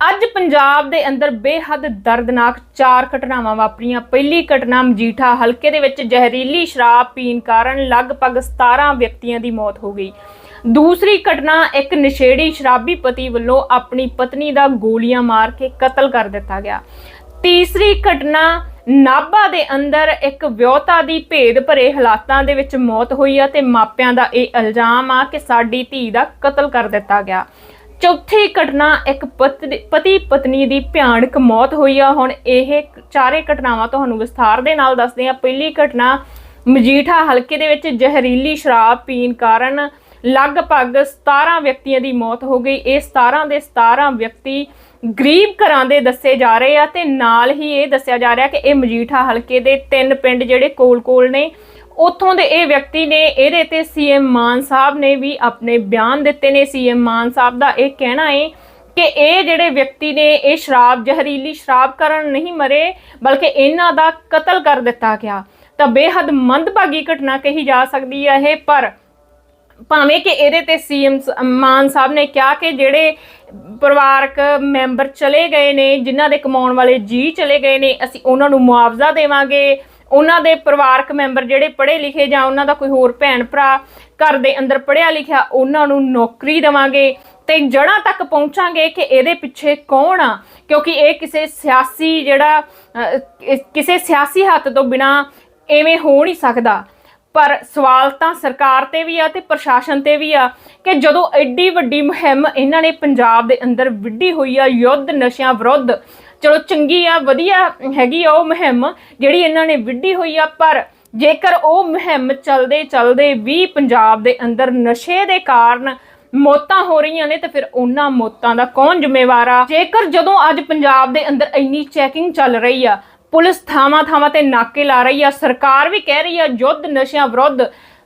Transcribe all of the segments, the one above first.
ਅੱਜ ਪੰਜਾਬ ਦੇ ਅੰਦਰ ਬੇਹੱਦ ਦਰਦਨਾਕ ਚਾਰ ਘਟਨਾਵਾਂ ਵਾਪਰੀਆਂ। ਪਹਿਲੀ ਘਟਨਾ ਮਜੀਠਾ ਹਲਕੇ ਦੇ ਵਿੱਚ ਜ਼ਹਿਰੀਲੀ ਸ਼ਰਾਬ ਪੀਣ ਕਾਰਨ ਲਗਭਗ 17 ਵਿਅਕਤੀਆਂ ਦੀ ਮੌਤ ਹੋ ਗਈ। ਦੂਸਰੀ ਘਟਨਾ, ਇੱਕ ਨਸ਼ੇੜੀ ਸ਼ਰਾਬੀ ਪਤੀ ਵੱਲੋਂ ਆਪਣੀ ਪਤਨੀ ਦਾ ਗੋਲੀਆਂ ਮਾਰ ਕੇ ਕਤਲ ਕਰ ਦਿੱਤਾ ਗਿਆ। ਤੀਸਰੀ ਘਟਨਾ, ਨਾਭਾ ਦੇ ਅੰਦਰ ਇੱਕ ਵਿਆਹਤਾ ਦੀ ਭੇਦ ਭਰੇ ਹਾਲਾਤਾਂ ਦੇ ਵਿੱਚ ਮੌਤ ਹੋਈ ਆ ਤੇ ਮਾਪਿਆਂ ਦਾ ਇਹ ਇਲਜ਼ਾਮ ਆ ਕਿ ਸਾਡੀ ਧੀ ਦਾ ਕਤਲ ਕਰ ਦਿੱਤਾ ਗਿਆ। ਚੌਥੀ ਘਟਨਾ ਇੱਕ ਪਤੀ ਪਤਨੀ ਦੀ ਭਿਆਨਕ ਮੌਤ ਹੋਈ ਆ। ਹੁਣ ਇਹ ਚਾਰੇ ਘਟਨਾਵਾਂ ਤੁਹਾਨੂੰ ਵਿਸਥਾਰ ਦੇ ਨਾਲ ਦੱਸਦੇ ਆ। ਪਹਿਲੀ ਘਟਨਾ ਮਜੀਠਾ ਹਲਕੇ ਦੇ ਵਿੱਚ ਜ਼ਹਿਰੀਲੀ ਸ਼ਰਾਬ ਪੀਣ ਕਾਰਨ ਲਗਭਗ 17 ਵਿਅਕਤੀਆਂ ਦੀ ਮੌਤ ਹੋ ਗਈ। ਇਹ 17 ਦੇ 17 ਵਿਅਕਤੀ ਗਰੀਬ ਘਰਾਂ ਦੇ ਦੱਸੇ ਜਾ ਰਹੇ ਆ ਤੇ ਨਾਲ ਹੀ ਇਹ ਦੱਸਿਆ ਜਾ ਰਿਹਾ ਕਿ ਇਹ ਮਜੀਠਾ ਹਲਕੇ ਦੇ ਤਿੰਨ ਪਿੰਡ ਜਿਹੜੇ ਕੋਲ-ਕੋਲ ਨੇ ਉੱਥੋਂ ਦੇ ਇਹ ਵਿਅਕਤੀ ਨੇ, ਇਹਦੇ ਤੇ ਸੀਐਮ ਮਾਨ ਸਾਹਿਬ ਨੇ ਵੀ ਆਪਣੇ ਬਿਆਨ ਦਿੱਤੇ ਨੇ। ਸੀਐਮ ਮਾਨ ਸਾਹਿਬ ਦਾ ਇਹ ਕਹਿਣਾ ਹੈ ਕਿ ਇਹ ਜਿਹੜੇ ਵਿਅਕਤੀ ਨੇ, ਇਹ ਸ਼ਰਾਬ, ਜ਼ਹਿਰੀਲੀ ਸ਼ਰਾਬ ਕਰਨ ਨਹੀਂ ਮਰੇ, ਬਲਕਿ ਇਹਨਾਂ ਦਾ ਕਤਲ ਕਰ ਦਿੱਤਾ ਗਿਆ। ਤਾਂ ਬੇਹੱਦ ਮੰਦਭਾਗੀ ਘਟਨਾ ਕਹੀ ਜਾ ਸਕਦੀ ਹੈ ਇਹ, ਪਰ ਭਾਵੇਂ ਕਿ ਇਹਦੇ ਤੇ ਸੀਐਮ ਮਾਨ ਸਾਹਿਬ ਨੇ ਕਿਹਾ ਕਿ ਜਿਹੜੇ ਪਰਿਵਾਰਕ ਮੈਂਬਰ ਚਲੇ ਗਏ ਨੇ, ਜਿਨ੍ਹਾਂ ਦੇ ਕਮਾਉਣ ਵਾਲੇ ਜੀ ਚਲੇ ਗਏ ਨੇ, ਅਸੀਂ ਉਹਨਾਂ ਨੂੰ ਮੁਆਵਜ਼ਾ ਦੇਵਾਂਗੇ। ਉਹਨਾਂ ਦੇ ਪਰਿਵਾਰਕ ਮੈਂਬਰ ਜਿਹੜੇ ਪੜ੍ਹੇ ਲਿਖੇ ਜਾਂ ਉਹਨਾਂ ਦਾ ਕੋਈ ਹੋਰ ਭੈਣ ਭਰਾ ਘਰ ਦੇ ਅੰਦਰ ਪੜ੍ਹਿਆ ਲਿਖਿਆ, ਉਹਨਾਂ ਨੂੰ ਨੌਕਰੀ ਦੇਵਾਂਗੇ ਤੇ ਜੜਾਂ ਤੱਕ ਪਹੁੰਚਾਂਗੇ ਕਿ ਇਹਦੇ ਪਿੱਛੇ ਕੌਣ ਆ? ਕਿਉਂਕਿ ਇਹ ਕਿਸੇ ਸਿਆਸੀ ਜਿਹੜਾ ਕਿਸੇ ਸਿਆਸੀ ਹੱਥ ਤੋਂ ਬਿਨਾ ਐਵੇਂ ਹੋ ਨਹੀਂ ਸਕਦਾ। ਪਰ ਸਵਾਲ ਤਾਂ ਸਰਕਾਰ ਤੇ ਵੀ ਆ ਤੇ ਪ੍ਰਸ਼ਾਸਨ ਤੇ ਵੀ ਆ ਕਿ ਜਦੋਂ ਐਡੀ ਵੱਡੀ ਮੁਹਿੰਮ ਇਹਨਾਂ ਨੇ ਪੰਜਾਬ ਦੇ ਅੰਦਰ ਵਿੱਢੀ ਹੋਈ ਆ, ਯੁੱਧ ਨਸ਼ਿਆਂ ਵਿਰੁੱਧ ਚਲੋ ਚੰਗੀ ਆ, ਵਧੀਆ ਹੈਗੀ ਆ ਉਹ ਮੁਹਿੰਮ, ਜਿਹੜੀ ਇਹਨਾਂ ਨੇ ਵਿੱਢੀ ਹੋਈ ਆ, ਪਰ ਜੇਕਰ ਉਹ ਮੁਹਿੰਮ ਚੱਲਦੇ ਚੱਲਦੇ ਵੀ ਪੰਜਾਬ ਦੇ ਅੰਦਰ ਨਸ਼ੇ ਦੇ ਕਾਰਨ ਮੌਤਾਂ ਹੋ ਰਹੀਆਂ ਨੇ, ਤੇ ਫਿਰ ਉਹਨਾਂ ਮੌਤਾਂ ਦਾ ਕੌਣ ਜ਼ਿੰਮੇਵਾਰ ਆ? ਜੇਕਰ ਜਦੋਂ ਅੱਜ ਪੰਜਾਬ ਦੇ ਅੰਦਰ ਇੰਨੀ ਚੈਕਿੰਗ ਚੱਲ ਰਹੀ ਆ, ਪੁਲਿਸ ਥਾਵਾਂ ਥਾਵਾਂ ਤੇ ਨਾਕੇ ਲਾ ਰਹੀ ਆ, ਸਰਕਾਰ ਵੀ ਕਹਿ ਰਹੀ ਆ, ਯੁੱਧ ਨਸ਼ਿਆਂ ਵਿਰੁੱਧ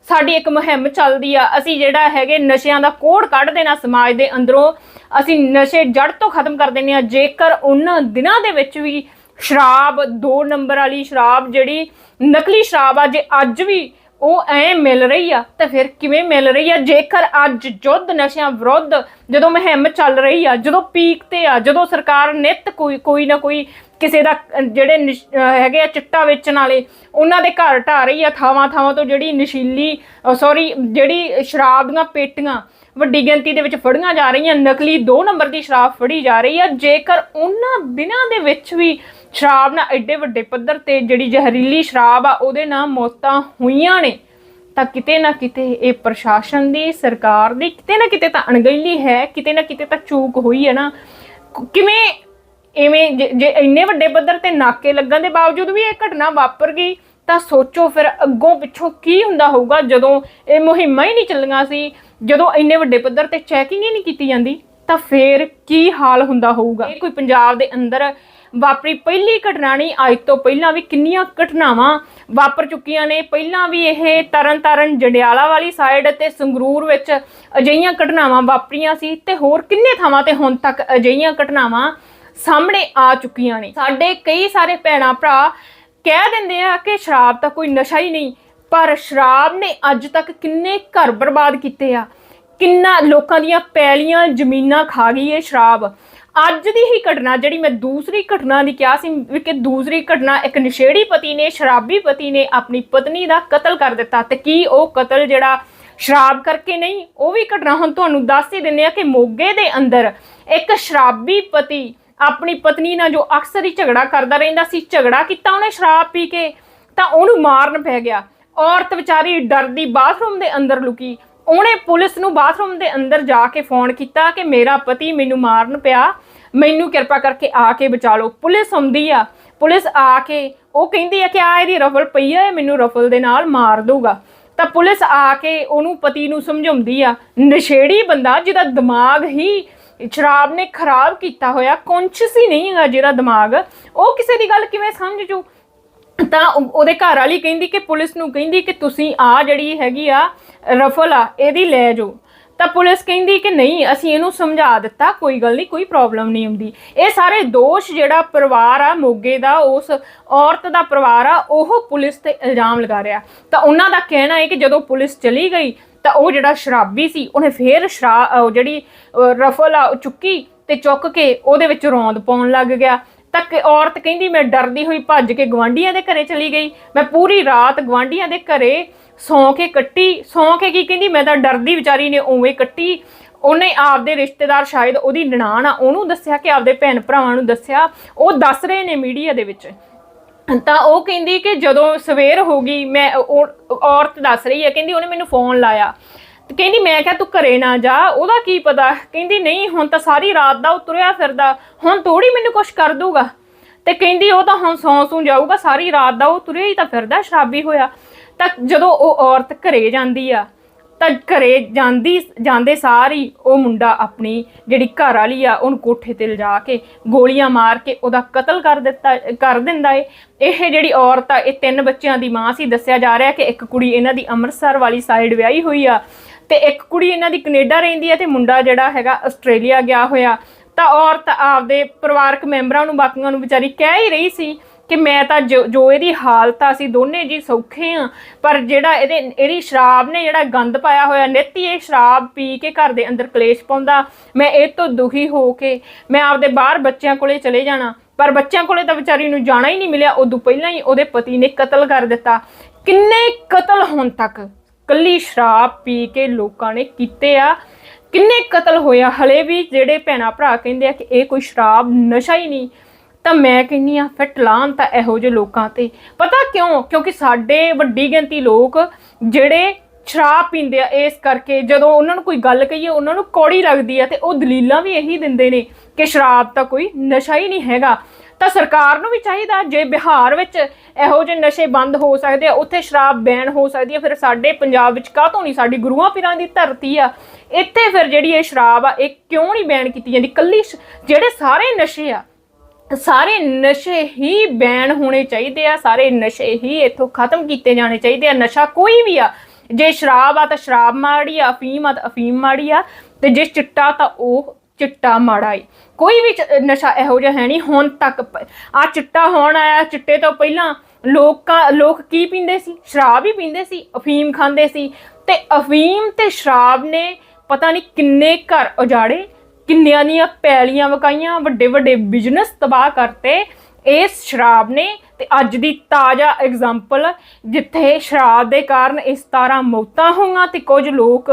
ਸਾਡੀ ਇੱਕ ਮੁਹਿੰਮ ਚੱਲਦੀ ਆ। ਅਸੀਂ ਜਿਹੜਾ ਹੈਗੇ ਨਸ਼ਿਆਂ ਦਾ ਕੋੜ ਕੱਢ ਦੇਣਾ ਸਮਾਜ ਦੇ ਅੰਦਰੋਂ। ਅਸੀਂ ਨਸ਼ੇ ਜੜ ਤੋਂ ਖਤਮ ਕਰ ਦੇਣੇ ਆ। ਜੇਕਰ ਉਹਨਾਂ ਦਿਨਾਂ ਦੇ ਵਿੱਚ ਵੀ ਸ਼ਰਾਬ 2 ਨੰਬਰ ਵਾਲੀ ਸ਼ਰਾਬ ਜਿਹੜੀ, ਨਕਲੀ ਸ਼ਰਾਬ ਆ ਜੇ ਅੱਜ ਵੀ ਉਹ ਐ ਮਿਲ ਰਹੀ ਆ, ਤਾਂ ਫਿਰ ਕਿਵੇਂ ਮਿਲ ਰਹੀ ਆ? ਜੇਕਰ ਅੱਜ ਜੁੱਧ ਨਸ਼ਿਆਂ ਵਿਰੁੱਧ ਜਦੋਂ ਮੁਹਿੰਮ ਚੱਲ ਰਹੀ ਆ, ਜਦੋਂ ਪੀਕ ਤੇ ਆ, ਜਦੋਂ ਸਰਕਾਰ ਨਿਤ ਕੋਈ ਕੋਈ ਨਾ ਕੋਈ ਕਿਸੇ ਦਾ, ਜਿਹੜੇ ਨਿਸ਼- ਹੈਗੇ ਆ ਚਿੱਟਾ ਵੇਚਣ ਵਾਲੇ, ਉਹਨਾਂ ਦੇ ਘਰ ਢਾ ਰਹੀ ਆ ਥਾਵਾਂ ਥਾਵਾਂ ਤੋਂ ਜਿਹੜੀ ਨਸ਼ੀਲੀ ਸੌਰੀ ਜਿਹੜੀ ਸ਼ਰਾਬ ਦੀਆਂ ਪੇਟੀਆਂ ਵੱਡੀ ਗਿਣਤੀ ਦੇ ਵਿੱਚ ਫੜੀਆਂ ਜਾ ਰਹੀਆਂ, ਨਕਲੀ 2 ਨੰਬਰ ਦੀ ਸ਼ਰਾਬ ਫੜੀ ਜਾ ਰਹੀ ਆ, ਜੇਕਰ ਉਹਨਾਂ ਦਿਨਾਂ ਦੇ ਵਿੱਚ ਵੀ ਸ਼ਰਾਬ ਨਾਲ ਐਡੇ ਵੱਡੇ ਪੱਧਰ ਤੇ ਜਿਹੜੀ ਜ਼ਹਿਰੀਲੀ ਸ਼ਰਾਬ ਆ, ਉਹਦੇ ਨਾਲ ਮੌਤਾਂ ਹੋਈਆਂ ਨੇ, ਤਾਂ ਕਿਤੇ ਨਾ ਕਿਤੇ ਇਹ ਪ੍ਰਸ਼ਾਸਨ ਦੀ, ਸਰਕਾਰ ਦੀ ਕਿਤੇ ਨਾ ਕਿਤੇ ਤਾਂ ਅਣਗਹਿਲੀ ਹੈ, ਕਿਤੇ ਨਾ ਕਿਤੇ ਤਾਂ ਚੂਕ ਹੋਈ ਹੈ ਨਾ। ਕਿਵੇਂ ਇਵੇਂ ਜੇ ਇੰਨੇ ਵੱਡੇ ਪੱਧਰ ਤੇ ਨਾਕੇ ਲੱਗਣ ਦੇ ਬਾਵਜੂਦ ਵੀ ਇਹ ਘਟਨਾ ਵਾਪਰ ਗਈ, ਤਾਂ ਸੋਚੋ ਫਿਰ ਅੱਗੋਂ ਪਿੱਛੋਂ ਕੀ ਹੁੰਦਾ ਹੋਊਗਾ ਜਦੋਂ ਇਹ ਮੁਹਿੰਮਾਂ ਹੀ ਨਹੀਂ ਚੱਲੀਆਂ ਸੀ, ਜਦੋਂ ਇੰਨੇ ਵੱਡੇ ਪੱਧਰ ਤੇ ਚੈਕਿੰਗ ਹੀ ਨਹੀਂ ਕੀਤੀ ਜਾਂਦੀ, ਤਾਂ ਫੇਰ ਕੀ ਹਾਲ ਹੁੰਦਾ ਹੋਊਗਾ? ਇਹ ਕੋਈ ਪੰਜਾਬ ਦੇ ਅੰਦਰ ਵਾਪਰੀ ਪਹਿਲੀ ਘਟਨਾ ਨਹੀਂ ਅੱਜ ਤੋਂ ਪਹਿਲਾਂ ਵੀ ਕਿੰਨੀਆਂ ਘਟਨਾਵਾਂ ਵਾਪਰ ਚੁੱਕੀਆਂ ਨੇ। ਪਹਿਲਾਂ ਵੀ ਇਹ ਤਰਨਤਾਰਨ ਜੰਡਿਆਲਾ ਵਾਲੀ ਸਾਈਡ ਤੇ ਸੰਗਰੂਰ ਵਿੱਚ ਅਜਿਹੀਆਂ ਘਟਨਾਵਾਂ ਵਾਪਰੀਆਂ ਸੀ ਤੇ ਹੋਰ ਕਿੰਨੇ ਥਾਵਾਂ ਤੇ ਹੁਣ ਤੱਕ ਅਜਿਹੀਆਂ ਘਟਨਾਵਾਂ ਸਾਹਮਣੇ ਆ ਚੁੱਕੀਆਂ ਨੇ। ਸਾਡੇ ਕਈ ਸਾਰੇ ਭੈਣਾ ਭਰਾ ਕਹਿ ਦਿੰਦੇ ਆ ਕਿ ਸ਼ਰਾਬ ਤਾਂ ਕੋਈ ਨਸ਼ਾ ਹੀ ਨਹੀਂ, ਪਰ ਸ਼ਰਾਬ ਨੇ ਅੱਜ ਤੱਕ ਕਿੰਨੇ ਘਰ ਬਰਬਾਦ ਕੀਤੇ ਆ। ਕਿੰਨਾ ਲੋਕਾਂ ਦੀਆਂ ਪੈਲੀਆਂ, ਜ਼ਮੀਨਾਂ ਖਾ ਗਈ ਇਹ ਸ਼ਰਾਬ। ਅੱਜ ਦੀ ਹੀ ਘਟਨਾ, ਜਿਹੜੀ ਮੈਂ ਦੂਸਰੀ ਘਟਨਾ ਦੀ ਕਿਹਾ ਸੀ ਵੀ ਕਿ ਦੂਸਰੀ ਘਟਨਾ, ਇੱਕ ਨਸ਼ੇੜੀ ਪਤੀ ਨੇ, ਸ਼ਰਾਬੀ ਪਤੀ ਨੇ ਆਪਣੀ ਪਤਨੀ ਦਾ ਕਤਲ ਕਰ ਦਿੱਤਾ ਤੇ ਕੀ ਉਹ ਕਤਲ ਜਿਹੜਾ ਸ਼ਰਾਬ ਕਰਕੇ ਨਹੀਂ, ਉਹ ਵੀ ਘਟਨਾ ਹੁਣ ਤੁਹਾਨੂੰ ਦੱਸ ਹੀ ਦਿੰਦੇ ਆ ਕਿ ਮੋਗੇ ਦੇ ਅੰਦਰ ਇੱਕ ਸ਼ਰਾਬੀ ਪਤੀ ਆਪਣੀ ਪਤਨੀ ਨਾਲ ਜੋ ਅਕਸਰ ਹੀ ਝਗੜਾ ਕਰਦਾ ਰਹਿੰਦਾ ਸੀ, ਝਗੜਾ ਕੀਤਾ ਉਹਨੇ ਸ਼ਰਾਬ ਪੀ ਕੇ, ਤਾਂ ਉਹਨੂੰ ਮਾਰਨ ਪੈ ਗਿਆ। ਔਰਤ ਵਿਚਾਰੀ ਡਰਦੀ ਬਾਥਰੂਮ ਦੇ ਅੰਦਰ ਲੁਕੀ। ਉਹਨੇ ਪੁਲਿਸ ਨੂੰ ਬਾਥਰੂਮ ਦੇ ਅੰਦਰ ਜਾ ਕੇ ਫੋਨ ਕੀਤਾ ਕਿ ਮੇਰਾ ਪਤੀ ਮੈਨੂੰ ਮਾਰਨ ਪਿਆ, ਮੈਨੂੰ ਕਿਰਪਾ ਕਰਕੇ ਆ ਕੇ ਬਚਾ ਲਓ। ਪੁਲਿਸ ਆਉਂਦੀ ਆ। ਪੁਲਿਸ ਆ ਕੇ ਉਹ ਕਹਿੰਦੀ ਆ ਕਿ ਆ ਇਹਦੀ ਰਫਲ ਪਈ ਆ ਮੈਨੂੰ ਰਫਲ ਦੇ ਨਾਲ ਮਾਰ ਦਊਗਾ। ਤਾਂ ਪੁਲਿਸ ਆ ਕੇ ਉਹਨੂੰ ਪਤੀ ਨੂੰ ਸਮਝਾਉਂਦੀ ਆ, ਨਸ਼ੇੜੀ ਬੰਦਾ ਜਿਹਦਾ ਦਿਮਾਗ ਹੀ ਸ਼ਰਾਬ ਨੇ ਖਰਾਬ ਕੀਤਾ ਹੋਇਆ ਕੌਨਸ਼ੀਅਸ ਹੀ ਨਹੀਂ ਹੈਗਾ ਜਿਹੜਾ ਦਿਮਾਗ। ਉਹ ਕਿਸੇ ਦੀ ਗੱਲ ਕਿਵੇਂ ਸਮਝ ਜੂ? ਤਾਂ ਉਹਦੇ ਘਰ ਵਾਲੀ ਕਹਿੰਦੀ ਕਿ ਪੁਲਿਸ ਨੂੰ ਕਹਿੰਦੀ ਕਿ ਤੁਸੀਂ ਆ ਜਿਹੜੀ ਹੈਗੀ ਆ, ਰਫਲ ਆ, ਇਹਦੀ ਲੈ ਜਾਓ। ਤਾਂ ਪੁਲਿਸ ਕਹਿੰਦੀ ਕਿ ਨਹੀਂ, ਅਸੀਂ ਇਹਨੂੰ ਸਮਝਾ ਦਿੱਤਾ, ਕੋਈ ਗੱਲ ਨਹੀਂ, ਕੋਈ ਪ੍ਰੋਬਲਮ ਨਹੀਂ ਹੁੰਦੀ। ਇਹ ਸਾਰੇ ਦੋਸ਼ ਜਿਹੜਾ ਪਰਿਵਾਰ ਆ, ਮੋਗੇ ਦਾ, ਉਸ ਔਰਤ ਦਾ ਪਰਿਵਾਰ ਆ, ਉਹ ਪੁਲਿਸ ਤੇ ਇਲਜ਼ਾਮ ਲਗਾ ਰਿਹਾ। ਤਾਂ ਉਹਨਾਂ ਦਾ ਕਹਿਣਾ ਹੈ ਕਿ ਜਦੋਂ ਪੁਲਿਸ ਚਲੀ ਗਈ ਤਾਂ ਉਹ ਜਿਹੜਾ ਸ਼ਰਾਬੀ ਸੀ, ਉਹਨੇ ਫੇਰ ਸ਼ਰਾਬ ਜਿਹੜੀ ਰਫਲ ਆ, ਉਹ ਚੁੱਕੀ ਤੇ ਚੁੱਕ ਕੇ ਉਹਦੇ ਵਿੱਚ ਰੌਂਦ ਪਾਉਣ ਲੱਗ ਗਿਆ। ਤੱਕ ਔਰਤ ਕਹਿੰਦੀ, ਮੈਂ ਡਰਦੀ ਹੋਈ ਭੱਜ ਕੇ ਗਵਾਂਢੀਆਂ ਦੇ ਘਰੇ ਚਲੀ ਗਈ। ਮੈਂ ਪੂਰੀ ਰਾਤ ਗਵਾਂਢੀਆਂ ਦੇ ਘਰੇ ਸੌਂ ਕੇ ਕੱਟੀ। ਸੌਂ ਕੇ ਕੀ ਕਹਿੰਦੀ, ਮੈਂ ਤਾਂ ਡਰਦੀ ਵਿਚਾਰੀ ਨੇ ਉਵੇਂ ਕੱਟੀ। ਉਹਨੇ ਆਪਦੇ ਰਿਸ਼ਤੇਦਾਰ ਸ਼ਾਇਦ ਉਹਦੀ ਨਨਾਣ ਆ, ਉਹਨੂੰ ਦੱਸਿਆ ਕਿ ਆਪਦੇ ਭੈਣ ਭਰਾਵਾਂ ਨੂੰ ਦੱਸਿਆ। ਉਹ ਦੱਸ ਰਹੇ ਨੇ ਮੀਡੀਆ ਦੇ ਵਿੱਚ। ਤਾਂ ਉਹ ਕਹਿੰਦੀ ਕਿ ਜਦੋਂ ਸਵੇਰ ਹੋ ਗਈ, ਮੈਂ ਉਹ- ਔਰਤ ਦੱਸ ਰਹੀ ਹੈ, ਕਹਿੰਦੀ ਉਹਨੇ ਮੈਨੂੰ ਫੋਨ ਲਾਇਆ। ਤੇ ਕਹਿੰਦੀ, ਮੈਂ ਕਿਹਾ, ਤੂੰ ਘਰੇ ਨਾ ਜਾ, ਉਹਦਾ ਕੀ ਪਤਾ? ਕਹਿੰਦੀ, ਨਹੀਂ, ਹੁਣ ਤਾਂ ਸਾਰੀ ਰਾਤ ਦਾ ਉਹ ਤੁਰਿਆ ਫਿਰਦਾ, ਹੁਣ ਥੋੜੀ ਮੈਨੂੰ ਕੁਛ ਕਰ ਦੂਗਾ ਤੇ ਕਹਿੰਦੀ, ਉਹ ਤਾਂ ਹੁਣ ਸੌਂ ਸੂ ਜਾਊਗਾ, ਸਾਰੀ ਰਾਤ ਦਾ ਉਹ ਤੁਰਿਆ ਹੀ ਤਾਂ ਫਿਰਦਾ, ਸ਼ਰਾਬੀ ਹੋਇਆ। ਤਾਂ ਜਦੋਂ ਉਹ ਔਰਤ ਘਰੇ ਜਾਂਦੀ ਆ ਤਾਂ ਘਰੇ ਜਾਂਦੀ, ਜਾਂਦੇ ਸਾਰੀ ਉਹ ਮੁੰਡਾ ਆਪਣੀ ਜਿਹੜੀ ਘਰ ਵਾਲੀ ਆ, ਉਹਨੂੰ ਕੋਠੇ ਤੇ ਲਿਜਾ ਕੇ ਗੋਲੀਆਂ ਮਾਰ ਕੇ ਉਹਦਾ ਕਤਲ ਕਰ ਦਿੱਤਾ, ਕਰ ਦਿੰਦਾ ਏ। ਇਹ ਜਿਹੜੀ ਔਰਤ ਆ, ਇਹ ਤਿੰਨ ਬੱਚਿਆਂ ਦੀ ਮਾਂ ਸੀ। ਦੱਸਿਆ ਜਾ ਰਿਹਾ ਕਿ ਇੱਕ ਕੁੜੀ ਇਹਨਾਂ ਦੀ ਅੰਮ੍ਰਿਤਸਰ ਵਾਲੀ ਸਾਈਡ ਵਿਆਹੀ ਹੋਈ ਆ ਤੇ ਇੱਕ ਕੁੜੀ ਇਹਨਾਂ ਦੀ ਕੈਨੇਡਾ ਰਹਿੰਦੀ ਆ ਤੇ ਮੁੰਡਾ ਜਿਹੜਾ ਹੈਗਾ ਆਸਟ੍ਰੇਲੀਆ ਗਿਆ ਹੋਇਆ। ਤਾਂ ਔਰਤ ਆਪਦੇ ਪਰਿਵਾਰਕ ਮੈਂਬਰਾਂ ਨੂੰ, ਬਾਕੀਆਂ ਨੂੰ ਵਿਚਾਰੀ ਕਹਿ ਹੀ ਰਹੀ ਸੀ ਕਿ ਮੈਂ ਤਾਂ ਜੋ ਇਹਦੀ ਹਾਲਤ ਆ, ਅਸੀਂ ਦੋਨੇ ਜੀ ਸੌਖੇ ਆ, ਪਰ ਜਿਹੜਾ ਇਹਦੇ, ਇਹਦੀ ਸ਼ਰਾਬ ਨੇ ਜਿਹੜਾ ਗੰਦ ਪਾਇਆ ਹੋਇਆ, ਨਿੱਤ ਇਹ ਸ਼ਰਾਬ ਪੀ ਕੇ ਘਰ ਦੇ ਅੰਦਰ ਕਲੇਸ਼ ਪਾਉਂਦਾ। ਮੈਂ ਇਹ ਤੋਂ ਦੁਖੀ ਹੋ ਕੇ ਮੈਂ ਆਪਦੇ ਬਾਹਰ ਬੱਚਿਆਂ ਕੋਲੇ ਚਲੇ ਜਾਣਾ। ਪਰ ਬੱਚਿਆਂ ਕੋਲੇ ਤਾਂ ਵਿਚਾਰੀ ਨੂੰ ਜਾਣਾ ਹੀ ਨਹੀਂ ਮਿਲਿਆ। ਉਦੋਂ ਪਹਿਲਾਂ ਹੀ ਉਹਦੇ ਪਤੀ ਨੇ ਕਤਲ ਕਰ ਦਿੱਤਾ। ਕਿੰਨੇ ਕਤਲ ਹੁਣ ਤੱਕ? ਕੱਲੀ ਸ਼ਰਾਬ ਪੀ ਕੇ ਲੋਕਾਂ ਨੇ ਕੀਤੇ ਆ। ਕਿੰਨੇ ਕਤਲ ਹੋਇਆ ਹਲੇ ਵੀ ਜਿਹੜੇ ਭੈਣਾ ਭਰਾ ਕਹਿੰਦੇ ਆ ਕਿ ਇਹ ਕੋਈ ਸ਼ਰਾਬ ਨਸ਼ਾ ਹੀ ਨਹੀਂ। ਤਾਂ ਮੈਂ ਕਹਿੰਨੀ ਆ, ਫਿਰ ਲਾਨ ਤਾਂ ਇਹੋ ਜਿਹੇ ਲੋਕਾਂ ਤੇ। ਪਤਾ ਕਿਉਂ? ਕਿਉਂਕਿ ਸਾਡੇ ਵੱਡੀ ਗਿਣਤੀ ਲੋਕ ਜਿਹੜੇ ਸ਼ਰਾਬ ਪੀਂਦੇ ਆ, ਇਸ ਕਰਕੇ ਜਦੋਂ ਉਹਨਾਂ ਨੂੰ ਕੋਈ ਗੱਲ ਕਹੀਏ, ਉਹਨਾਂ ਨੂੰ ਕੌੜੀ ਲੱਗਦੀ ਆ ਤੇ ਉਹ ਦਲੀਲਾਂ ਵੀ ਇਹੀ ਦਿੰਦੇ ਨੇ ਕਿ ਸ਼ਰਾਬ ਤਾਂ ਕੋਈ ਨਸ਼ਾ ਹੀ ਨਹੀਂ ਹੈਗਾ। ਤਾਂ ਸਰਕਾਰ ਨੂੰ ਵੀ ਚਾਹੀਦਾ, ਜੇ ਬਿਹਾਰ ਵਿੱਚ ਇਹੋ ਜਿਹੇ ਨਸ਼ੇ ਬੰਦ ਹੋ ਸਕਦੇ ਆ, ਉੱਥੇ ਸ਼ਰਾਬ ਬੈਨ ਹੋ ਸਕਦੀ ਆ, ਫਿਰ ਸਾਡੇ ਪੰਜਾਬ ਵਿੱਚ ਕਾਹਤੋਂ ਨਹੀਂ? ਸਾਡੀ ਗੁਰੂਆਂ ਪੀਰਾਂ ਦੀ ਧਰਤੀ ਆ। ਇੱਥੇ ਫਿਰ ਜਿਹੜੀ ਇਹ ਸ਼ਰਾਬ ਆ, ਇਹ ਕਿਉਂ ਨਹੀਂ ਬੈਨ ਕੀਤੀ ਜਾਂਦੀ? ਕੱਲੀ ਸ਼- ਜਿਹੜੇ ਸਾਰੇ ਨਸ਼ੇ ਆ ਸਾਰੇ ਨਸ਼ੇ ਹੀ ਬੈਨ ਹੋਣੇ ਚਾਹੀਦੇ ਆ, ਸਾਰੇ ਨਸ਼ੇ ਹੀ ਇੱਥੋਂ ਖਤਮ ਕੀਤੇ ਜਾਣੇ ਚਾਹੀਦੇ ਆ। ਨਸ਼ਾ ਕੋਈ ਵੀ ਆ, ਜੇ ਸ਼ਰਾਬ ਆ ਤਾਂ ਸ਼ਰਾਬ ਮਾੜੀ ਆ, ਅਫੀਮ ਆ ਤਾਂ ਅਫੀਮ ਮਾੜੀ ਆ, ਤੇ ਜੇ ਚਿੱਟਾ ਤਾਂ ਉਹ ਚਿੱਟਾ ਮਾੜਾ ਏ। ਕੋਈ ਵੀ ਚ- ਨਸ਼ਾ ਇਹੋ ਜਿਹਾ ਹੈ ਨਹੀਂ, ਹੁਣ ਤੱਕ ਆ ਚਿੱਟਾ ਹੋਣ ਆਇਆ, ਚਿੱਟੇ ਤੋਂ ਪਹਿਲਾਂ ਲੋਕਾਂ, ਲੋਕ ਕੀ ਪੀਂਦੇ ਸੀ? ਸ਼ਰਾਬ ਹੀ ਪੀਂਦੇ ਸੀ, ਅਫੀਮ ਖਾਂਦੇ ਸੀ। ਤੇ ਅਫੀਮ ਤੇ ਸ਼ਰਾਬ ਨੇ ਪਤਾ ਨਹੀਂ ਕਿੰਨੇ ਘਰ ਉਜਾੜੇ ਕਿੰਨਿਆਂ ਦੀਆਂ ਪੈਲੀਆਂ ਵਕਾਈਆਂ, ਵੱਡੇ ਵੱਡੇ ਬਿਜ਼ਨਸ ਤਬਾਹ ਕਰਤੇ ਇਸ ਸ਼ਰਾਬ ਨੇ ਤੇ ਅੱਜ ਦੀ ਤਾਜ਼ਾ ਐਗਜ਼ਾਮਪਲ ਜਿੱਥੇ ਸ਼ਰਾਬ ਦੇ ਕਾਰਨ ਇਸ 17 ਮੌਤਾਂ ਹੋਈਆਂ ਤੇ ਕੁਝ ਲੋਕ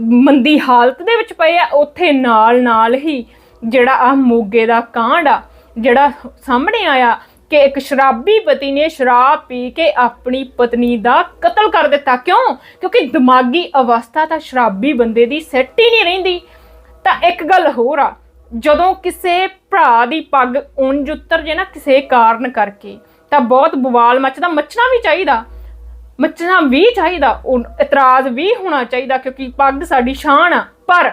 ਮੰਦੀ ਹਾਲਤ ਦੇ ਵਿੱਚ ਪਏ ਆ, ਉੱਥੇ ਨਾਲ ਨਾਲ ਹੀ ਜਿਹੜਾ ਆ ਮੋਗੇ ਦਾ ਕਾਂਡ ਆ, ਜਿਹੜਾ ਸਾਹਮਣੇ ਆਇਆ ਕਿ ਇੱਕ ਸ਼ਰਾਬੀ ਪਤੀ ਨੇ ਸ਼ਰਾਬ ਪੀ ਕੇ ਆਪਣੀ ਪਤਨੀ ਦਾ ਕਤਲ ਕਰ ਦਿੱਤਾ। ਕਿਉਂ? ਕਿਉਂਕਿ ਦਿਮਾਗੀ ਅਵਸਥਾ ਤਾਂ ਸ਼ਰਾਬੀ ਬੰਦੇ ਦੀ ਸੈੱਟ ਹੀ ਨਹੀਂ ਰਹਿੰਦੀ। ਤਾਂ ਇੱਕ ਗੱਲ ਹੋਰ ਆ, ਜਦੋਂ ਕਿਸੇ ਭਰਾ ਦੀ ਪੱਗ ਉਂਝ ਉੱਤਰ ਜੇ ਨਾ ਕਿਸੇ ਕਾਰਨ ਕਰਕੇ, ਤਾਂ ਬਹੁਤ ਬਵਾਲ ਮੱਚਦਾ, ਮੱਚਣਾ ਵੀ ਚਾਹੀਦਾ, ਮੱਚਣਾ ਵੀ ਚਾਹੀਦਾ ਉਹ ਇਤਰਾਜ਼ ਵੀ ਹੋਣਾ ਚਾਹੀਦਾ ਕਿਉਂਕਿ ਪੱਗ ਸਾਡੀ ਸ਼ਾਨ ਆ। ਪਰ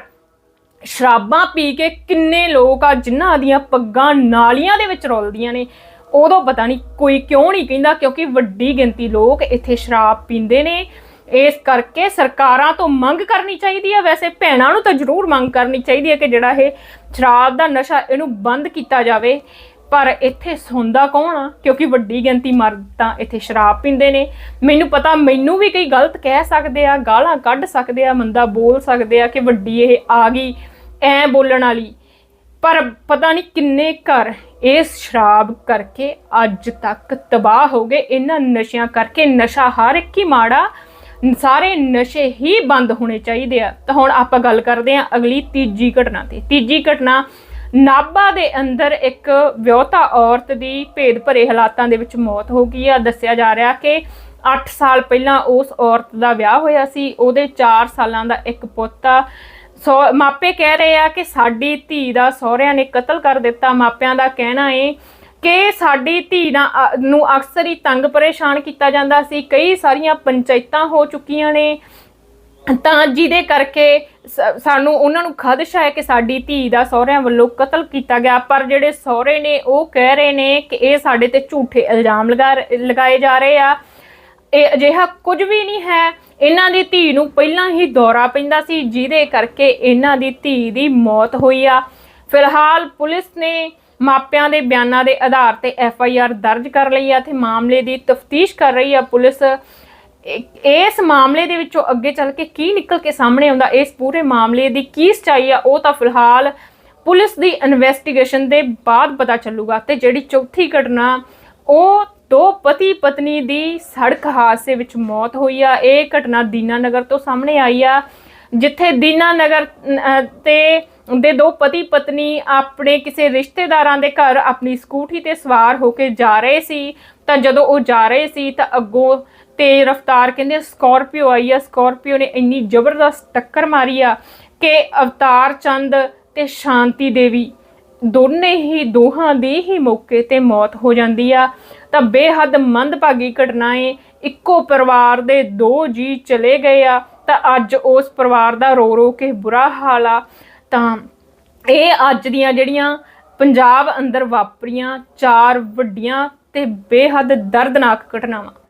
ਸ਼ਰਾਬਾਂ ਪੀ ਕੇ ਕਿੰਨੇ ਲੋਕ ਆ ਜਿਨ੍ਹਾਂ ਦੀਆਂ ਪੱਗਾਂ ਨਾਲੀਆਂ ਦੇ ਵਿੱਚ ਰੁਲਦੀਆਂ ਨੇ, ਉਦੋਂ ਪਤਾ ਨਹੀਂ ਕੋਈ ਕਿਉਂ ਨਹੀਂ ਕਹਿੰਦਾ ਕਿਉਂਕਿ ਵੱਡੀ ਗਿਣਤੀ ਲੋਕ ਇੱਥੇ ਸ਼ਰਾਬ ਪੀਂਦੇ ਨੇ। ਇਸ ਕਰਕੇ ਸਰਕਾਰਾਂ ਤੋਂ ਮੰਗ ਕਰਨੀ ਚਾਹੀਦੀ ਹੈ। ਵੈਸੇ ਭੈਣਾਂ ਨੂੰ ਤਾਂ ਜ਼ਰੂਰ ਮੰਗ ਕਰਨੀ ਚਾਹੀਦੀ ਹੈ ਕਿ ਜਿਹੜਾ ਇਹ ਸ਼ਰਾਬ ਦਾ ਨਸ਼ਾ ਇਹਨੂੰ ਬੰਦ ਕੀਤਾ ਜਾਵੇ। ਪਰ ਇੱਥੇ ਸੌਂਦਾ ਕੌਣ ਆ? ਕਿਉਂਕਿ ਵੱਡੀ ਗਿਣਤੀ ਮਰਦ ਤਾਂ ਇੱਥੇ ਸ਼ਰਾਬ ਪੀਂਦੇ ਨੇ। ਮੈਨੂੰ ਪਤਾ, ਮੈਨੂੰ ਵੀ ਕਈ ਗਲਤ ਕਹਿ ਸਕਦੇ ਆ, ਗਾਲਾਂ ਕੱਢ ਸਕਦੇ ਆ, ਮੰਦਾ ਬੋਲ ਸਕਦੇ ਆ ਕਿ ਵੱਡੀ ਇਹ ਆ ਗਈ, ਐ ਬੋਲਣ ਵਾਲੀ। ਪਰ ਪਤਾ ਨਹੀਂ ਕਿੰਨੇ ਘਰ ਇਸ ਸ਼ਰਾਬ ਕਰਕੇ ਅੱਜ ਤੱਕ ਤਬਾਹ ਹੋ ਗਏ। ਇਹਨਾਂ ਨਸ਼ਿਆਂ ਕਰਕੇ ਨਸ਼ਾ ਹਰ ਇੱਕ ਹੀ ਮਾੜਾ ਸਾਰੇ ਨਸ਼ੇ ਹੀ ਬੰਦ ਹੋਣੇ ਚਾਹੀਦੇ ਆ। ਤਾਂ ਹੁਣ ਆਪਾਂ ਗੱਲ ਕਰਦੇ ਆ ਅਗਲੀ ਤੀਜੀ ਘਟਨਾ ਤੇ ਤੀਜੀ ਘਟਨਾ, ਨਾਭਾ ਦੇ ਅੰਦਰ ਇੱਕ ਵਿਆਹੁਤਾ ਔਰਤ ਦੀ ਭੇਦ ਭਰੇ ਹਾਲਾਤਾਂ ਦੇ ਵਿੱਚ ਮੌਤ ਹੋ ਗਈ ਆ। ਦੱਸਿਆ ਜਾ ਰਿਹਾ ਕਿ 8 ਸਾਲ ਪਹਿਲਾਂ ਉਸ ਔਰਤ ਦਾ ਵਿਆਹ ਹੋਇਆ ਸੀ। ਉਹਦੇ 4 ਸਾਲਾਂ ਦਾ ਇੱਕ ਪੁੱਤ ਆ। ਸੋ, ਮਾਪੇ ਕਹਿ ਰਹੇ ਆ ਕਿ ਸਾਡੀ ਧੀ ਦਾ ਸਹੁਰਿਆਂ ਨੇ ਕਤਲ ਕਰ ਦਿੱਤਾ। ਮਾਪਿਆਂ ਦਾ ਕਹਿਣਾ ਏ ਕਿ ਸਾਡੀ ਧੀ ਨਾ- ਨੂੰ ਅਕਸਰ ਹੀ ਤੰਗ ਪਰੇਸ਼ਾਨ ਕੀਤਾ ਜਾਂਦਾ ਸੀ। ਕਈ ਸਾਰੀਆਂ ਪੰਚਾਇਤਾਂ ਹੋ ਚੁੱਕੀਆਂ ਨੇ। ਤਾਂ ਜਿਹਦੇ ਕਰਕੇ ਸ- ਸਾਨੂੰ ਉਹਨਾਂ ਨੂੰ ਖਦਸ਼ਾ ਹੈ ਕਿ ਸਾਡੀ ਧੀ ਦਾ ਸਹੁਰਿਆਂ ਵੱਲੋਂ ਕਤਲ ਕੀਤਾ ਗਿਆ। ਪਰ ਜਿਹੜੇ ਸਹੁਰੇ ਨੇ, ਉਹ ਕਹਿ ਰਹੇ ਨੇ ਕਿ ਇਹ ਸਾਡੇ ਤੇ ਝੂਠੇ ਇਲਜ਼ਾਮ ਲਗਾ ਲਗਾਏ ਜਾ ਰਹੇ ਆ। ਇਹ ਅਜਿਹਾ ਕੁਝ ਵੀ ਨਹੀਂ ਹੈ। ਇਹਨਾਂ ਦੀ ਧੀ ਨੂੰ ਪਹਿਲਾਂ ਹੀ ਦੌਰਾ ਪੈਂਦਾ ਸੀ, ਜਿਹਦੇ ਕਰਕੇ ਇਹਨਾਂ ਦੀ ਧੀ ਦੀ ਮੌਤ ਹੋਈ ਆ। ਫਿਲਹਾਲ ਪੁਲਿਸ ਨੇ ਮਾਪਿਆਂ ਦੇ ਬਿਆਨਾਂ ਦੇ ਆਧਾਰ ਤੇ ਐਫ ਆਈ ਆਰ ਦਰਜ ਕਰ ਲਈ ਆ ਤੇ ਮਾਮਲੇ ਦੀ ਤਫਤੀਸ਼ ਕਰ ਰਹੀ ਆ ਪੁਲਿਸ। ਇਸ ਮਾਮਲੇ ਦੇ ਵਿੱਚੋਂ ਅੱਗੇ ਚੱਲ ਕੇ ਕੀ ਨਿਕਲ ਕੇ ਸਾਹਮਣੇ ਆਉਂਦਾ ਇਸ ਪੂਰੇ ਮਾਮਲੇ ਦੀ ਕੀ ਸਚਾਈ ਆ ਉਹ ਤਾਂ ਫਿਲਹਾਲ ਪੁਲਿਸ ਦੀ ਇਨਵੈਸਟੀਗੇਸ਼ਨ ਦੇ ਬਾਅਦ ਪਤਾ ਚੱਲੂਗਾ। ਤੇ ਜਿਹੜੀ ਚੌਥੀ ਘਟਨਾ ਉਹ ਦੋ ਪਤੀ ਪਤਨੀ ਦੀ ਸੜਕ ਹਾਦਸੇ ਵਿੱਚ ਮੌਤ ਹੋਈ ਆ। ਇਹ ਘਟਨਾ ਦੀਨਾਨਗਰ ਤੋਂ ਸਾਹਮਣੇ ਆਈ ਆ ਜਿੱਥੇ ਦੀਨਾਨਗਰ ਅਹ, ਤੇ ਦੇ ਦੋ ਪਤੀ ਪਤਨੀ ਆਪਣੇ ਕਿਸੇ ਰਿਸ਼ਤੇਦਾਰਾਂ ਦੇ ਘਰ ਆਪਣੀ ਸਕੂਟੀ ਤੇ ਸਵਾਰ ਹੋ ਕੇ ਜਾ ਰਹੇ ਸੀ। ਤਾਂ ਜਦੋਂ ਉਹ ਜਾ ਰਹੇ ਸੀ ਤਾਂ ਅੱਗੋਂ ਤੇ ਰਫਤਾਰ ਕਹਿੰਦੇ, ਸਕਾਰਪੀਓ ਆਈ ਆ, ਸਕਾਰਪੀਓ ਨੇ ਇੰਨੀ ਜ਼ਬਰਦਸਤ ਟੱਕਰ ਮਾਰੀ ਆ ਕਿ ਅਵਤਾਰ ਚੰਦ ਤੇ ਸ਼ਾਂਤੀ ਦੇਵੀ ਦੋਨੇ ਹੀ ਦੋਹਾਂ ਦੀ ਹੀ ਮੌਕੇ ਤੇ ਮੌਤ ਹੋ ਜਾਂਦੀ ਆ। ਤਾਂ ਬੇਹੱਦ ਮੰਦਭਾਗੀ ਘਟਨਾ ਏ ਇੱਕੋ ਪਰਿਵਾਰ ਦੇ ਦੋ ਜੀ ਚਲੇ ਗਏ ਆ। ਤਾਂ ਅੱਜ ਉਸ ਪਰਿਵਾਰ ਦਾ ਰੋ ਰੋ ਕੇ ਬੁਰਾ ਹਾਲ ਆ। ਤਾਂ ਇਹ ਅੱਜ ਦੀਆਂ ਜਿਹੜੀਆਂ ਪੰਜਾਬ ਅੰਦਰ ਵਾਪਰੀਆਂ ਚਾਰ ਵੱਡੀਆਂ ਤੇ ਬੇਹੱਦ ਦਰਦਨਾਕ ਘਟਨਾਵਾਂ।